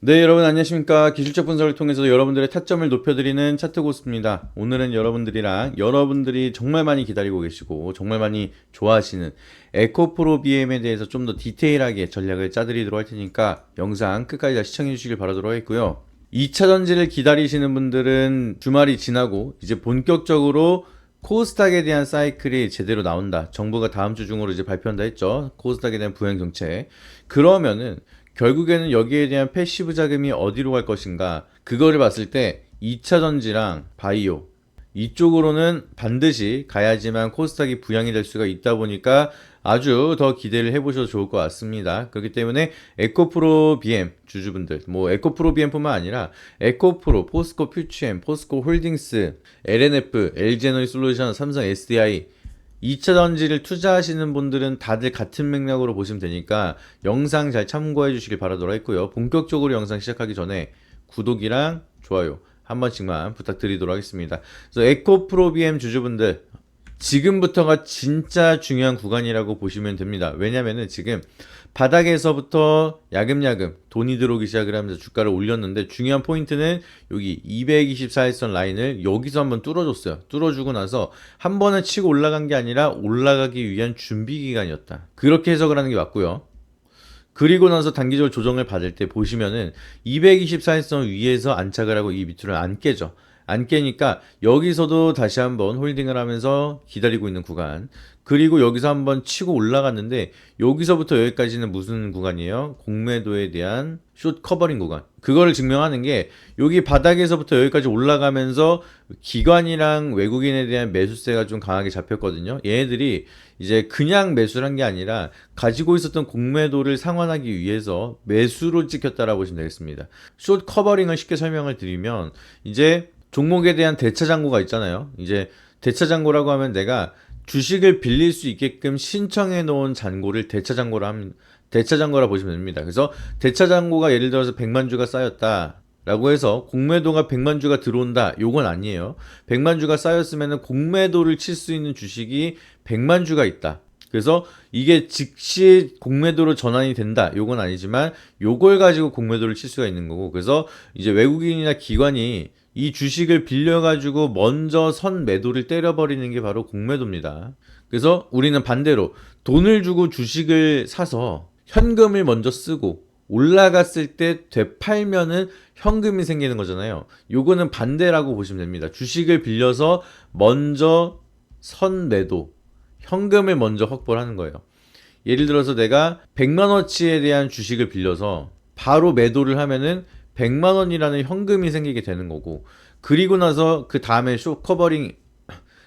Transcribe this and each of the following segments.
네, 여러분 안녕하십니까. 기술적 분석을 통해서 여러분들의 타점을 높여드리는 차트 고스입니다. 오늘은 여러분들이랑 여러분들이 정말 많이 기다리고 계시고 정말 많이 좋아하시는 에코프로 BM에 대해서 좀 더 디테일하게 전략을 짜드리도록 할 테니까 영상 끝까지 다 시청해 주시길 바라도록 하겠고요. 2차 전지를 기다리시는 분들은 주말이 지나고 이제 본격적으로 코스닥에 대한 사이클이 제대로 나온다. 정부가 다음 주 중으로 이제 발표한다 했죠. 코스닥에 대한 부양 정책. 그러면은 결국에는 여기에 대한 패시브 자금이 어디로 갈 것인가? 그거를 봤을 때 2차 전지랑 바이오 이쪽으로는 반드시 가야지만 코스닥이 부양이 될 수가 있다 보니까 아주 더 기대를 해보셔도 좋을 것 같습니다. 그렇기 때문에 에코프로 BM 주주분들, 뭐 에코프로 BM뿐만 아니라 에코프로, 포스코 퓨치엠, 포스코 홀딩스, LNF, LG에너지 솔루션, 삼성 SDI 2차 전지를 투자하시는 분들은 다들 같은 맥락으로 보시면 되니까 영상 잘 참고해 주시길 바라도록 했고요. 본격적으로 영상 시작하기 전에 구독이랑 좋아요 한 번씩만 부탁드리도록 하겠습니다. 그래서 에코프로 BM 주주분들 지금부터가 진짜 중요한 구간이라고 보시면 됩니다. 왜냐면은 지금 바닥에서부터 야금야금 돈이 들어오기 시작을 하면서 주가를 올렸는데 중요한 포인트는 여기 224일선 라인을 여기서 한번 뚫어줬어요. 뚫어주고 나서 한 번에 치고 올라간 게 아니라 올라가기 위한 준비 기간이었다. 그렇게 해석을 하는 게 맞고요. 그리고 나서 단기적으로 조정을 받을 때 보시면은 224일선 위에서 안착을 하고 이 밑으로 안 깨져. 안 깨니까 여기서도 다시 한번 홀딩을 하면서 기다리고 있는 구간. 그리고 여기서 한번 치고 올라갔는데 여기서부터 여기까지는 무슨 구간이에요? 공매도에 대한 숏 커버링 구간. 그거를 증명하는 게 여기 바닥에서부터 여기까지 올라가면서 기관이랑 외국인에 대한 매수세가 좀 강하게 잡혔거든요. 얘네들이 이제 그냥 매수를 한 게 아니라 가지고 있었던 공매도를 상환하기 위해서 매수로 찍혔다라고 보시면 되겠습니다. 숏 커버링을 쉽게 설명을 드리면 이제 종목에 대한 대차 잔고가 있잖아요. 이제 대차 잔고라고 하면 내가 주식을 빌릴 수 있게끔 신청해 놓은 잔고를 대차 잔고라 하면 대차 잔고라 보시면 됩니다. 그래서 대차 잔고가 예를 들어서 100만 주가 쌓였다. 라고 해서 공매도가 100만 주가 들어온다. 요건 아니에요. 100만 주가 쌓였으면 공매도를 칠 수 있는 주식이 100만 주가 있다. 그래서 이게 즉시 공매도로 전환이 된다. 요건 아니지만 요걸 가지고 공매도를 칠 수가 있는 거고. 그래서 이제 외국인이나 기관이 이 주식을 빌려가지고 먼저 선 매도를 때려버리는 게 바로 공매도입니다. 그래서 우리는 반대로 돈을 주고 주식을 사서 현금을 먼저 쓰고 올라갔을 때 되팔면은 현금이 생기는 거잖아요. 요거는 반대라고 보시면 됩니다. 주식을 빌려서 먼저 선 매도, 현금을 먼저 확보를 하는 거예요. 예를 들어서 내가 100만 원치에 대한 주식을 빌려서 바로 매도를 하면은 100만 원이라는 현금이 생기게 되는 거고 그리고 나서 그 다음에 숏 커버링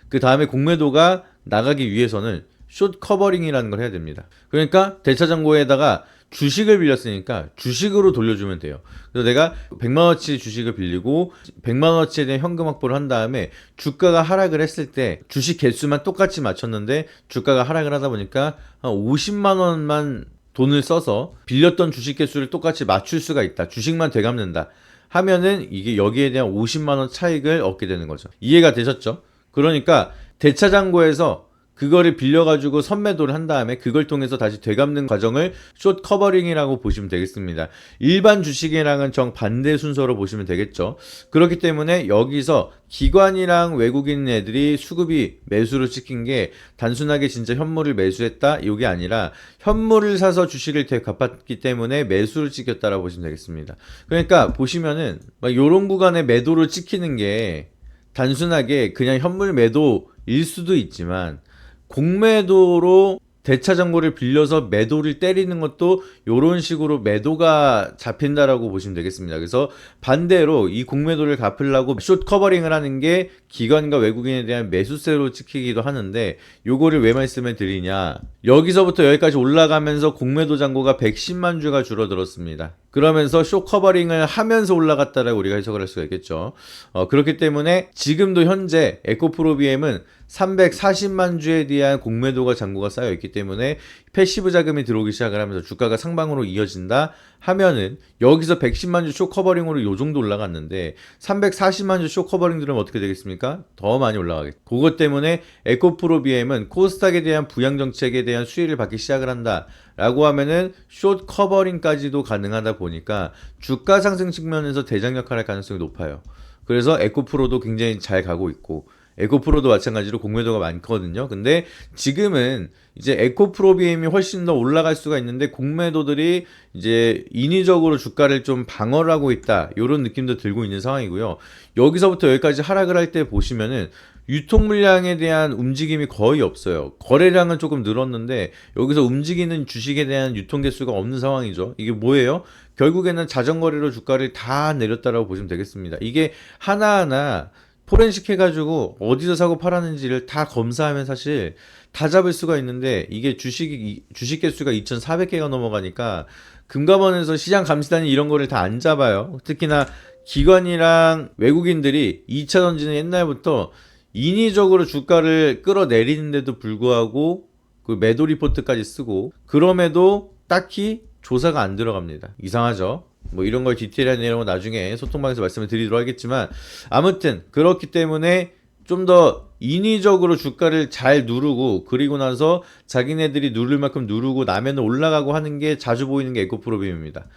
그 다음에 공매도가 나가기 위해서는 숏 커버링이라는 걸 해야 됩니다. 그러니까 대차 잔고에다가 주식을 빌렸으니까 주식으로 돌려주면 돼요. 그래서 내가 100만 원치 주식을 빌리고 100만 원치에 대한 현금 확보를 한 다음에 주가가 하락을 했을 때 주식 개수만 똑같이 맞췄는데 주가가 하락을 하다 보니까 한 50만 원만 돈을 써서 빌렸던 주식 개수를 똑같이 맞출 수가 있다. 주식만 되갚는다. 하면은 이게 여기에 대한 50만 원 차익을 얻게 되는 거죠. 이해가 되셨죠? 그러니까 대차 잔고에서 그거를 빌려가지고 선매도를 한 다음에 그걸 통해서 다시 되갚는 과정을 숏 커버링이라고 보시면 되겠습니다. 일반 주식이랑은 정반대 순서로 보시면 되겠죠. 그렇기 때문에 여기서 기관이랑 외국인 애들이 수급이 매수로 찍힌 게 단순하게 진짜 현물을 매수했다 이게 아니라 현물을 사서 주식을 되갚았기 때문에 매수를 찍혔다라고 보시면 되겠습니다. 그러니까 보시면은 막 요런 구간에 매도를 찍히는 게 단순하게 그냥 현물 매도일 수도 있지만 공매도로 대차 잔고를 빌려서 매도를 때리는 것도 이런 식으로 매도가 잡힌다라고 보시면 되겠습니다. 그래서 반대로 이 공매도를 갚으려고 숏 커버링을 하는 게 기관과 외국인에 대한 매수세로 찍히기도 하는데 요거를 왜 말씀을 드리냐 여기서부터 여기까지 올라가면서 공매도 잔고가 110만 주가 줄어들었습니다. 그러면서 숏 커버링을 하면서 올라갔다라고 우리가 해석을 할 수가 있겠죠. 어, 그렇기 때문에 지금도 현재 에코프로비엠은 340만 주에 대한 공매도가 잔고가 쌓여 있기 때문에 패시브 자금이 들어오기 시작을 하면서 주가가 상방으로 이어진다 하면은 여기서 110만 주 쇼 커버링으로 요 정도 올라갔는데 340만 주 쇼 커버링 들으면 어떻게 되겠습니까? 더 많이 올라가겠죠. 그것 때문에 에코프로 BM은 코스닥에 대한 부양 정책에 대한 수혜를 받기 시작을 한다 라고 하면은 숏 커버링까지도 가능하다 보니까 주가 상승 측면에서 대장 역할을 할 가능성이 높아요. 그래서 에코프로도 굉장히 잘 가고 있고 에코프로도 마찬가지로 공매도가 많거든요. 근데 지금은 이제 에코프로 BM이 훨씬 더 올라갈 수가 있는데 공매도들이 이제 인위적으로 주가를 좀 방어를 하고 있다. 이런 느낌도 들고 있는 상황이고요. 여기서부터 여기까지 하락을 할 때 보시면은 유통 물량에 대한 움직임이 거의 없어요. 거래량은 조금 늘었는데 여기서 움직이는 주식에 대한 유통 개수가 없는 상황이죠. 이게 뭐예요? 결국에는 자전거래로 주가를 다 내렸다라고 보시면 되겠습니다. 이게 하나하나 포렌식 해가지고 어디서 사고 팔았는지를 다 검사하면 사실 다 잡을 수가 있는데 이게 주식이 주식 개수가 2,400개가 넘어가니까 금감원에서 시장 감시단이 이런 거를 다 안 잡아요. 특히나 기관이랑 외국인들이 2차 던지는 옛날부터 인위적으로 주가를 끌어내리는데도 불구하고 그 매도 리포트까지 쓰고 그럼에도 딱히 조사가 안 들어갑니다. 이상하죠? 뭐 이런 걸 디테일한 내용은 나중에 소통방에서 말씀을 드리도록 하겠지만 아무튼 그렇기 때문에 좀 더 인위적으로 주가를 잘 누르고 그리고 나서 자기네들이 누를 만큼 누르고 나면 올라가고 하는 게 자주 보이는 게 에코프로빔입니다.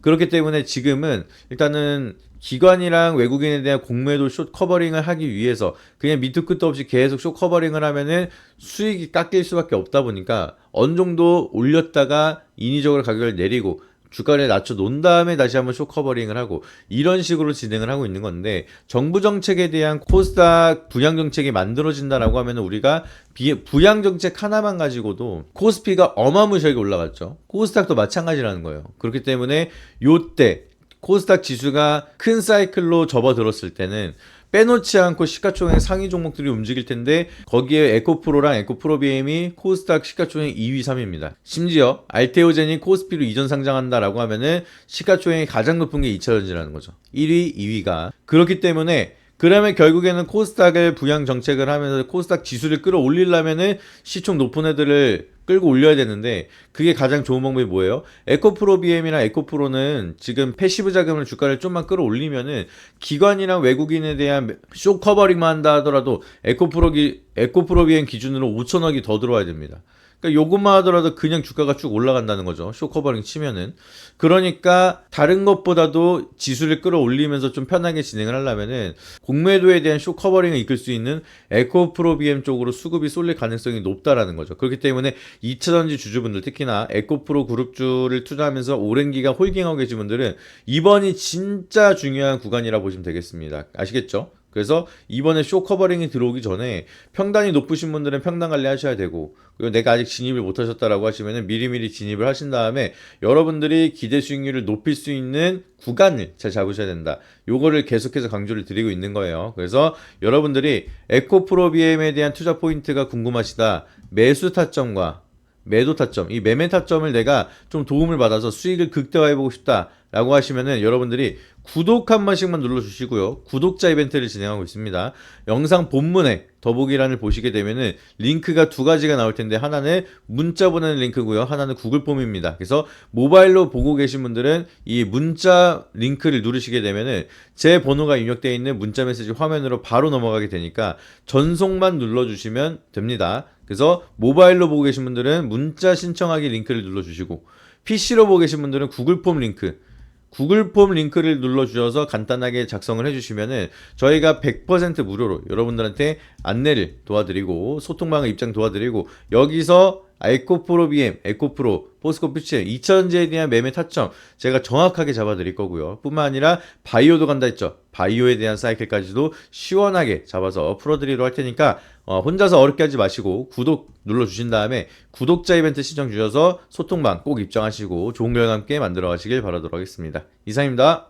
그렇기 때문에 지금은 일단은 기관이랑 외국인에 대한 공매도 숏 커버링을 하기 위해서 그냥 밑도 끝도 없이 계속 숏 커버링을 하면은 수익이 깎일 수밖에 없다 보니까 어느 정도 올렸다가 인위적으로 가격을 내리고 주가를 낮춰 놓은 다음에 다시 한번 쇼 커버링을 하고 이런 식으로 진행을 하고 있는 건데 정부 정책에 대한 코스닥 부양 정책이 만들어진다라고 하면 우리가 비, 부양 정책 하나만 가지고도 코스피가 어마무시하게 올라갔죠. 코스닥도 마찬가지라는 거예요. 그렇기 때문에 요때 코스닥 지수가 큰 사이클로 접어들었을 때는 빼놓지 않고 시가총액 상위 종목들이 움직일 텐데 거기에 에코프로랑 에코프로 BM이 코스닥 시가총액 2위 3위입니다. 심지어 알테오젠이 코스피로 이전 상장한다라고 하면은 시가총액이 가장 높은 게 2차전지라는 거죠. 1위, 2위가 그렇기 때문에 그러면 결국에는 코스닥을 부양 정책을 하면서 코스닥 지수를 끌어올리려면은 시총 높은 애들을 끌고 올려야 되는데 그게 가장 좋은 방법이 뭐예요? 에코프로 BM이랑 에코프로는 지금 패시브 자금을 주가를 좀만 끌어올리면은 기관이랑 외국인에 대한 쇼 커버링만 한다 하더라도 에코프로 기, 에코프로 BM 기준으로 5천억이 더 들어와야 됩니다. 그러니까 요것만 하더라도 그냥 주가가 쭉 올라간다는 거죠. 쇼커버링 치면은. 그러니까 다른 것보다도 지수를 끌어올리면서 좀 편하게 진행을 하려면은 공매도에 대한 쇼커버링을 이끌 수 있는 에코프로 BM 쪽으로 수급이 쏠릴 가능성이 높다라는 거죠. 그렇기 때문에 2차전지 주주분들 특히나 에코프로 그룹주를 투자하면서 오랜 기간 홀딩하고 계신 분들은 이번이 진짜 중요한 구간이라 보시면 되겠습니다. 아시겠죠? 그래서 이번에 쇼 커버링이 들어오기 전에 평단이 높으신 분들은 평단 관리하셔야 되고 그리고 내가 아직 진입을 못 하셨다라고 하시면은 미리미리 진입을 하신 다음에 여러분들이 기대 수익률을 높일 수 있는 구간을 잘 잡으셔야 된다. 요거를 계속해서 강조를 드리고 있는 거예요. 그래서 여러분들이 에코프로 BM에 대한 투자 포인트가 궁금하시다. 매수 타점과 매도 타점, 이 매매 타점을 내가 좀 도움을 받아서 수익을 극대화해보고 싶다. 라고 하시면은 여러분들이 구독 한 번씩만 눌러주시고요. 구독자 이벤트를 진행하고 있습니다. 영상 본문에 더보기란을 보시게 되면은 링크가 두 가지가 나올 텐데 하나는 문자 보내는 링크고요. 하나는 구글 폼입니다. 그래서 모바일로 보고 계신 분들은 이 문자 링크를 누르시게 되면은 제 번호가 입력되어 있는 문자 메시지 화면으로 바로 넘어가게 되니까 전송만 눌러주시면 됩니다. 그래서 모바일로 보고 계신 분들은 문자 신청하기 링크를 눌러주시고 PC로 보고 계신 분들은 구글 폼 링크 구글 폼 링크를 눌러주셔서 간단하게 작성을 해주시면은 저희가 100% 무료로 여러분들한테 안내를 도와드리고 소통방을 입장 도와드리고 여기서 에코프로 BM, 에코프로, 포스코 퓨처 2차전지에 대한 매매 타점 제가 정확하게 잡아드릴 거고요. 뿐만 아니라 바이오도 간다 했죠. 바이오에 대한 사이클까지도 시원하게 잡아서 풀어드리도록 할 테니까 어, 혼자서 어렵게 하지 마시고 구독 눌러주신 다음에 구독자 이벤트 신청 주셔서 소통방 꼭 입장하시고 좋은 결과 함께 만들어 가시길 바라도록 하겠습니다. 이상입니다.